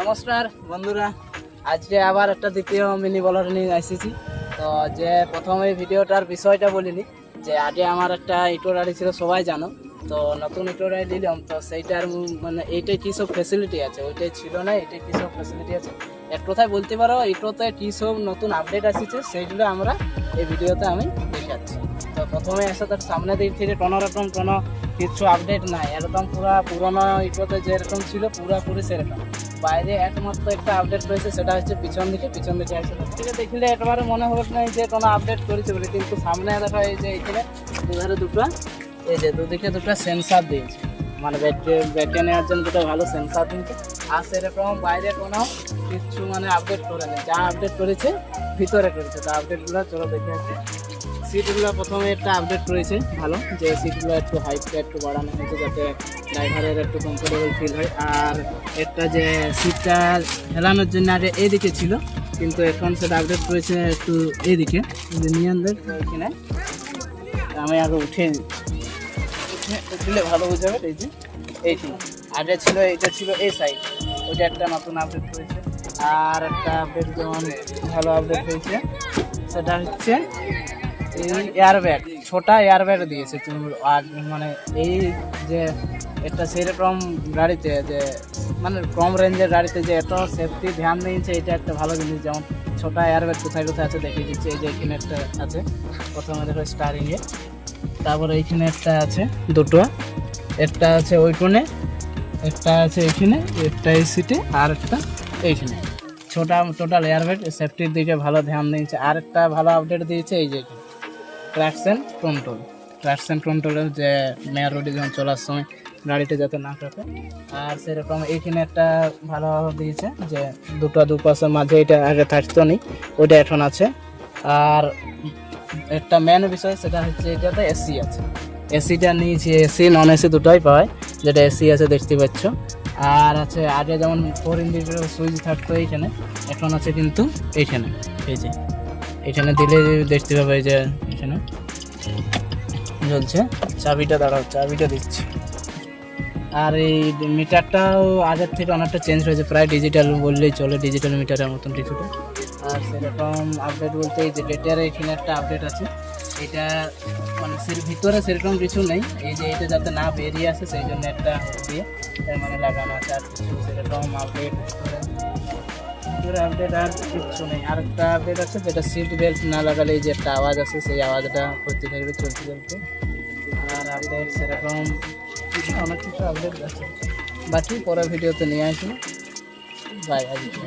নমস্কার, বন্ধুরা। আজকে আবার একটা দ্বিতীয় মিনি বলার নিয়ে এসেছি তো যে প্রথমে ভিডিওটার বিষয়টা বলিনি, যে আগে আমার একটা ইটোর গাড়ি ছিল, সবাই জানো। তো নতুন ইটোর গাড়ি দিলাম তো সেইটার মানে এইটাই কী সব ফেসিলিটি আছে? ওইটাই ছিল না এটাই কী সব ফেসিলিটি আছে? এক কথায় বলতে পারো ইটোতে কী সব নতুন আপডেট আসছে, সেইগুলো আমরা এই ভিডিওতে আমি দেখাচ্ছি। তো প্রথমে এসে তার সামনে দিক থেকে কোনো রকম কোনো কিছু আপডেট নাই। একদম পুরো পুরোনো ইটোতে যেরকম ছিল, পুরোপুরি সেরকম। বাইরে একমাত্র একটা আপডেট রয়েছে, সেটা হচ্ছে পিছন দিকে পিছন দিকে আছে থেকে দেখলে একবারে মনে হবে না যে কোনো আপডেট করেছে বলে, কিন্তু সামনে দেখা এই যে এখানে দুধারে দুটো, এই যে দুদিকে দুটো সেন্সার দিয়েছে। মানে ব্যাটে ব্যাটে নেওয়ার জন্য দুটো ভালো সেন্সার দিয়েছে। আর সেরকম বাইরে কোনো কিছু মানে আপডেট করেনি। যা আপডেট করেছে, ভিতরে করেছে। তো আপডেটগুলো চলো দেখে আসি। সিটগুলো প্রথমে একটা আপডেট রয়েছে, ভালো, যে সিটগুলো একটু হাইটটা একটু বাড়ানো হয়েছে যাতে ড্রাইভারের একটু কমফোর্টেবল ফিল হয়। আর একটা যে সিটটা হেলানোর জন্য আগে এইদিকে ছিল, কিন্তু এখন সেটা আপডেট রয়েছে একটু এদিকে এই যে নিয়ে আনবে। এখানে আমি আগে উঠে উঠে, উঠলে ভালো বুঝাবে এই যে, এইটি। আগে ছিল, এইটা ছিল এই সাইড ওইটা একটা নতুন আপডেট করেছে আর একটা আপডেট যেমন ভালো আপডেট হয়েছে সেটা হচ্ছে এই এয়ারব্যাগ ছোটা এয়ারব্যাগ দিয়েছে আর মানে এই যে একটা সেরকম গাড়িতে যে মানে কম রেঞ্জের গাড়িতে যে এত সেফটি ধ্যান দিয়েছে, এটা একটা ভালো জিনিস। যেমন ছোটা এয়ারব্যাগ কোথায় কোথায় আছে দেখিয়ে দিচ্ছে। এই যে এখানে একটা আছে, প্রথমে দেখো স্টারিংয়ে তারপরে এইখানে একটা আছে, দুটো। একটা আছে ওই কোণে, একটা আছে এইখানে একটা এই সিটে আর একটা এইখানে। ছোটা টোটাল এয়ারব্যাগ সেফটির দিকে ভালো ধ্যান দিয়েছে। আর একটা ভালো আপডেট দিয়েছে, এই যে ট্র্যাকশন কন্ট্রোল ট্র্যাকশন কন্ট্রোলের যে মেয়ার রোডে যখন চলার সময় গাড়িটা যাতে না কাটে, আর সেরকম এইখানে একটা ভালো দিয়েছে যে দুটো দুপাশের মাঝে এটা আগে থাকতো নি, ওইটা এখন আছে। আর একটা মেন বিষয় সেটা হচ্ছে এটাতে এসি আছে। এসিটা নিয়েছি এসি নন এসি দুটোই পাওয়ায়, যেটা এসি আছে দেখতে পাচ্ছ। আর আছে আগে যেমন ফোর ইন্ডিকেটর সুইচ থাকতো এইখানে, এখন আছে কিন্তু এইখানে। এই যে। এখানে দিলে দেখতে পাবে যে এখানে জ্বলছে। চাবিটা দাঁড়াও, চাবিটা দিচ্ছি। আর এই মিটারটাও আগের থেকে অনেকটা চেঞ্জ হয়েছে, প্রায় ডিজিটাল বললেই চলে ডিজিটাল মিটারের মতন কিছুটা। আর সেরকম আপডেট বলতে এই যে লেটারে এখানে একটা আপডেট আছে। এটা মানে সের ভিতরে সেরকম কিছু নেই। এই যে এটা যাতে না বেরিয়ে আসে, সেই জন্য একটা দিয়ে মানে লাগানো আছে আর কিছু। সেরকম আপডেট ভিতরে আপডেট আর কিচ্ছু নেই। আর একটা আপডেট আছে, যেটা সিট বেল্ট না লাগালে যে একটা আওয়াজ আছে, সেই আওয়াজটা করতে থাকবে চলতে চলতে। আর আপডেট সেরকম কিছু অনেক কিছু আপডেট আছে। বাকি পরের ভিডিওতে নিয়ে আসি বাই আজকে